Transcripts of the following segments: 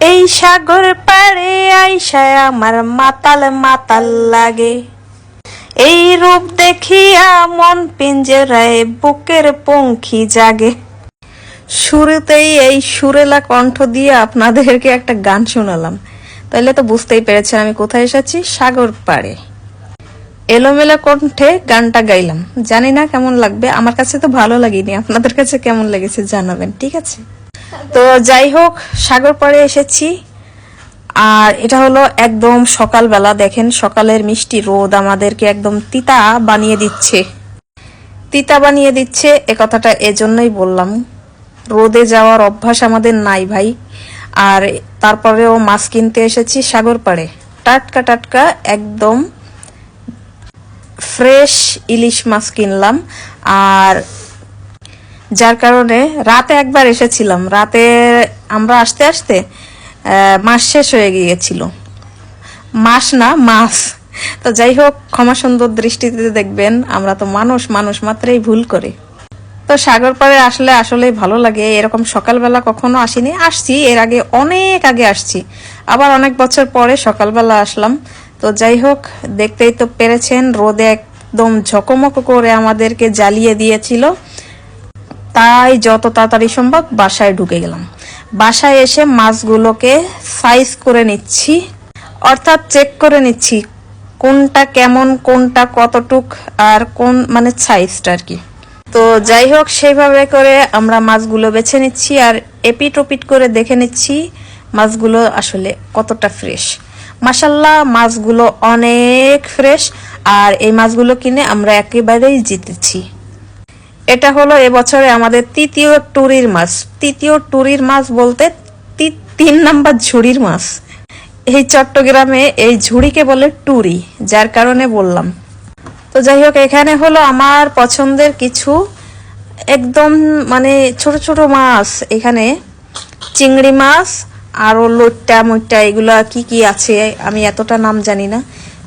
এই সাগর পাড়ে আইসায় আমার মাতাল মাতাল লাগে। এই রূপ দেখিয়া মন পিঞ্জরায় বুকের পঙ্খী জাগে। শুরুতেই এই সুরেলা কণ্ঠ দিয়ে আপনাদেরকে একটা গান শোনালাম। তাহলে তো বুঝতেই পেরেছেন আমি কোথায় এসেছি? সাগর পাড়ে। এলোমেলো কণ্ঠে গানটা গাইলাম। জানি না কেমন লাগবে, আমার কাছে তো ভালো লাগেনি। আপনাদের কাছে কেমন লেগেছে জানাবেন, ঠিক আছে? তো যাই হোক, সাগর পাড়ে এসেছি। আর এটা হলো একদম সকালবেলা, দেখেন সকালের মিষ্টি রোদ আমাদেরকে একদম তিতা বানিয়ে দিচ্ছে। তিতা বানিয়ে দিচ্ছে, এ কথাটা এজন্যই বললাম। রোদে যাওয়ার অভ্যাস আমাদের নাই ভাই। আর তারপরেও মাছ কিনতে এসেছি সাগর পাড়ে। টাটকা টাটকা একদম ফ্রেশ ইলিশ মাছ কিনলাম। আর যার কারণে রাতে একবার এসেছিলাম। রাতে আমরা আসতে আসতে মাস শেষ হয়ে গিয়েছিল। মাস না, মাস। তো যাই হোক ক্ষমা সুন্দর দৃষ্টিতে দেখবেন, আমরা তো মানুষ মানুষ মাত্রই ভুল করে। তো সাগর পাড়ে আসলে আসলেই ভালো লাগে। এরকম সকালবেলা কখনো আসিনি। আসছি, এর আগে অনেক আগে আসছি। আবার অনেক বছর পরে সকালবেলা আসলাম। তো যাই হোক, দেখতেই তো পেরেছেন, রোদে একদম ঝকমকো করে আমাদেরকে জ্বালিয়ে দিয়েছিল। তাই যত তাড়াতাড়ি সম্ভব বাসায় ঢুকে গেলাম। বাসায় এসে মাছগুলোকে সাইজ করে নিচ্ছি, অর্থাৎ চেক করে নিচ্ছি কোনটা কেমন, কোনটা কতটুক আর কোন মানে সাইজটা আর কি। তো যাই হোক, সেইভাবে করে আমরা মাছগুলো বেছে নিচ্ছি আর এপিট ওপিট করে দেখে নিচ্ছি মাছগুলো আসলে কতটা ফ্রেশ মাসাল্লাহ মাছগুলো অনেক ফ্রেশ আর এই মাছগুলো কিনে আমরা একেবারেই জিতেছি। এটা হলো এবছরে আমাদের তৃতীয় টুরির মাছ। তৃতীয় টুরির মাছ বলতে তিন নাম্বার ঝুড়ির মাছ। এই চট্টগ্রামে এই ঝুড়িকে বলে টুরি, যার কারণে বললাম। তো যাই হোক, এখানে হলো আমার পছন্দের কিছু একদম মানে ছোট ছোট মাছ। এখানে চিংড়ি মাছ আরও লোট্টা মোট্টা এগুলা কি কি আছে আমি এতটা নাম জানি না।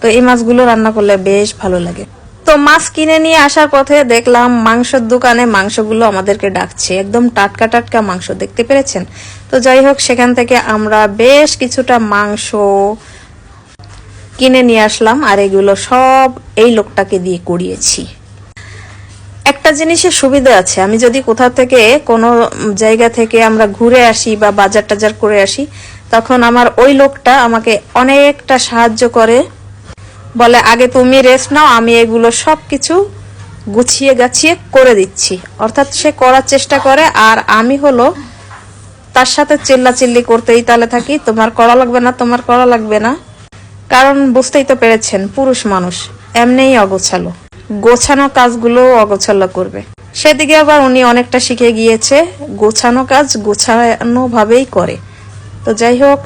তো এই মাছগুলো রান্না করলে বেশ ভালো লাগে। তো মাছ কিনে নিয়ে আসার পথে দেখলাম মাংসের দোকানে মাংসগুলো আমাদেরকে ডাকছে। একদম টাটকা টাটকা মাংস, দেখতে পেরেছেন? তো যাই হোক, সেখান থেকে আমরা বেশ কিছুটা মাংস কিনে নিয়ে আসলাম আর এগুলো সব এই লোকটাকে দিয়ে করিয়েছি একটা জিনিসের সুবিধা আছে, আমি যদি কোথা থেকে কোনো জায়গা থেকে আমরা ঘুরে আসি বা বাজার টাজার করে আসি, তখন আমার ওই লোকটা আমাকে অনেকটা সাহায্য করে বলে, আগে তুমি রেস্ট নাও, আমি এগুলো সব কিছু গুছিয়ে গাছিয়ে করে দিচ্ছি। অর্থাৎ সে করার চেষ্টা করে, আর আমি হলো তার সাথে চিল্লাচিল্লি করতেই তাহলে থাকি, তোমার করা লাগবে না, তোমার করা লাগবে না। কারণ বুঝতেই তো পেরেছেন, পুরুষ মানুষ এমনিই অগোছালো, গোছানো কাজগুলো অগোছালো করবে। সেদিকে আবার উনি অনেকটা শিখে গিয়েছে, গোছানো কাজ গোছানো ভাবেই করে। তো যাই হোক